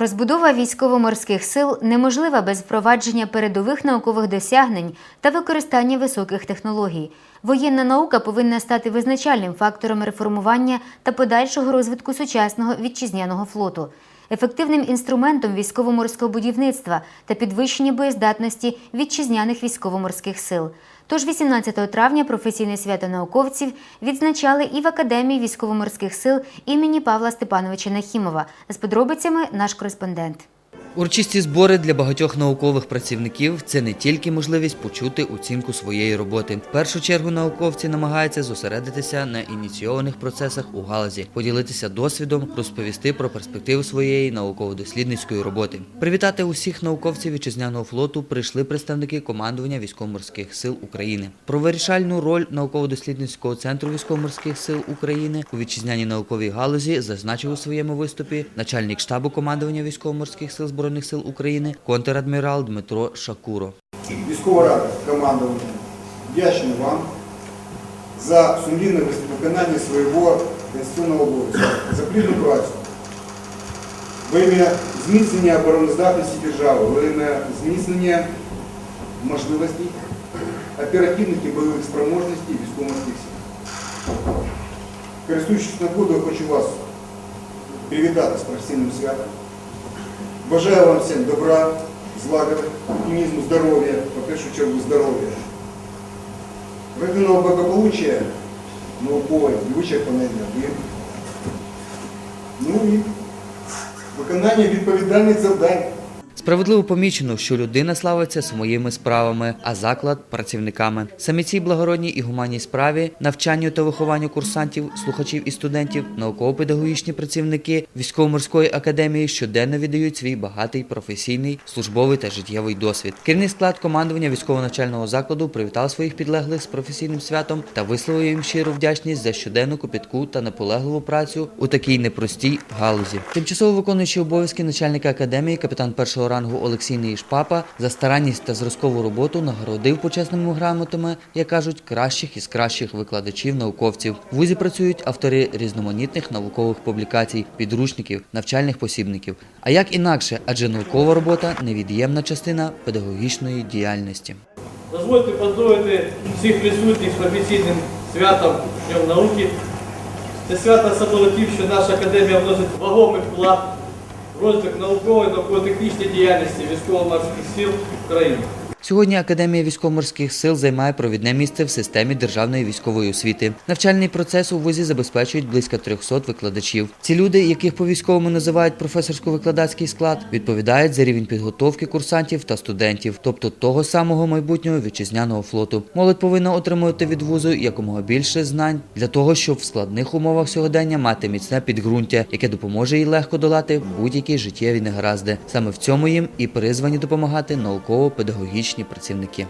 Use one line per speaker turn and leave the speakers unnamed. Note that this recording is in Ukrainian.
Розбудова військово-морських сил неможлива без впровадження передових наукових досягнень та використання високих технологій. Воєнна наука повинна стати визначальним фактором реформування та подальшого розвитку сучасного вітчизняного флоту, ефективним інструментом військово-морського будівництва та підвищення боєздатності вітчизняних військово-морських сил. Тож 18 травня професійне свято науковців відзначали і в Академії військово-морських сил імені Павла Степановича Нахімова. З подробицями наш кореспондент.
Урочисті збори для багатьох наукових працівників це не тільки можливість почути оцінку своєї роботи. В першу чергу науковці намагаються зосередитися на ініційованих процесах у галузі, поділитися досвідом, розповісти про перспективи своєї науково-дослідницької роботи. Привітати усіх науковців вітчизняного флоту прийшли представники командування військово-морських сил України. Про вирішальну роль науково-дослідницького центру військово-морських сил України у вітчизняній науковій галузі зазначив у своєму виступі начальник штабу командування військово-морських сил збройних сил України контрадмірал Дмитро Шакуро.
Військова рада командування вдячна вам за сумлінне виконання свого конституційного обов'язку, за плідну працю. Во ім'я зміцнення обороноздатності держави, во ім'я зміцнення можливостей оперативних і бойових спроможностей військово-морських сил. Користуючись нагодою, хочу вас привітати з професійним святом. Бажаю вам всім добра, злагоди, оптимізму, здоров'я, по першу чергу здоров'я. Родинного благополуччя, наукової, вичерпаної енергії. Ну і виконання відповідальних завдань.
Справедливо помічено, що людина славиться своїми справами, а заклад працівниками. Саме цій благородній і гуманній справі, навчанню та вихованню курсантів, слухачів і студентів, науково-педагогічні працівники військово-морської академії щоденно віддають свій багатий професійний, службовий та життєвий досвід. Керівний склад командування військово-навчального закладу привітав своїх підлеглих з професійним святом та висловив їм щиру вдячність за щоденну копітку та наполегливу працю у такій непростій галузі. Тимчасово виконуючий обов'язки начальника академії, капітан першого рангу Олексій Неїшпапа за старанність та зразкову роботу нагородив почесними грамотами, як кажуть, кращих із кращих викладачів науковців. В вузі працюють автори різноманітних наукових публікацій, підручників, навчальних посібників. А як інакше, адже наукова робота невід'ємна частина педагогічної діяльності.
Дозвольте поздоровити всіх присутніх з професійним святом Днем науки. Це свято особливо тим, що наша академія вносить вагомий вклад розвиток наукової науково-технічної діяльності військово-морських сил України.
Сьогодні Академія військово-морських сил займає провідне місце в системі державної військової освіти. Навчальний процес у вузі забезпечують близько 300 викладачів. Ці люди, яких по військовому називають професорсько-викладацький склад, відповідають за рівень підготовки курсантів та студентів, тобто того самого майбутнього вітчизняного флоту. Молодь повинна отримувати від вузу якомога більше знань для того, щоб в складних умовах сьогодення мати міцне підґрунтя, яке допоможе їй легко долати будь-які життєві негаразди. Саме в цьому їм і призвані допомагати науково-педагогічні працівники.